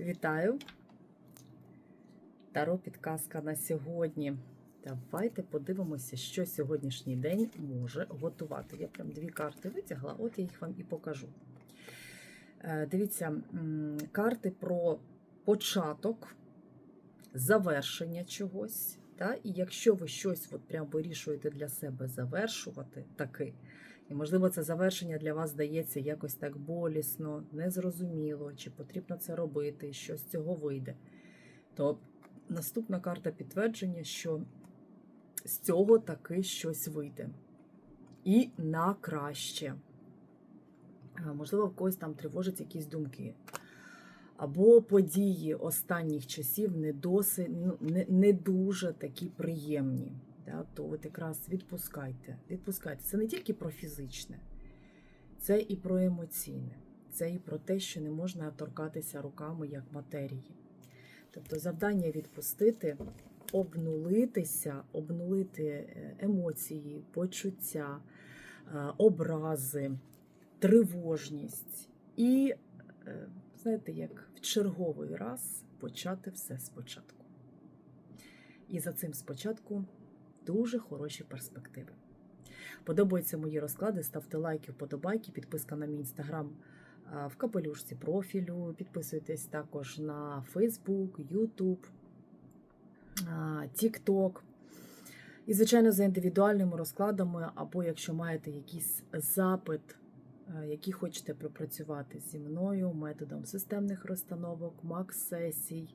Вітаю! Таро підказка на сьогодні. Давайте подивимося, що сьогоднішній день може готувати. Я прям дві карти витягла, от я їх вам і покажу. Е, Дивіться, карти про початок, завершення чогось. Та? І якщо ви щось от прям вирішуєте для себе завершувати таки, і, можливо, це завершення для вас здається якось так болісно, незрозуміло, чи потрібно це робити, що з цього вийде. То наступна карта підтвердження, що з цього таки щось вийде. І на краще. Можливо, в когось там тривожать якісь думки. Або події останніх часів не досить, ну, не, не дуже такі приємні. Да? То от якраз відпускайте. Відпускайте. Це не тільки про фізичне, це і про емоційне, це і про те, що не можна торкатися руками як матерії. Тобто завдання відпустити, обнулитися, обнулити е, емоції, почуття, е, образи, тривожність і, е, знаєте, як в черговий раз почати все спочатку. І за цим спочатку дуже хороші перспективи. Подобаються мої розклади, ставте лайки, вподобайки, підписка на мій інстаграм в капелюшці профілю. Підписуйтесь також на YouTube, а, TikTok. І, звичайно, за індивідуальними розкладами, або якщо маєте якийсь запит, е, який хочете пропрацювати зі мною методом системних розстановок, макс-сесій,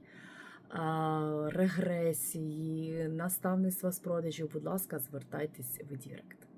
регресії, наставництва з продажів, будь ласка, звертайтесь в Дірект.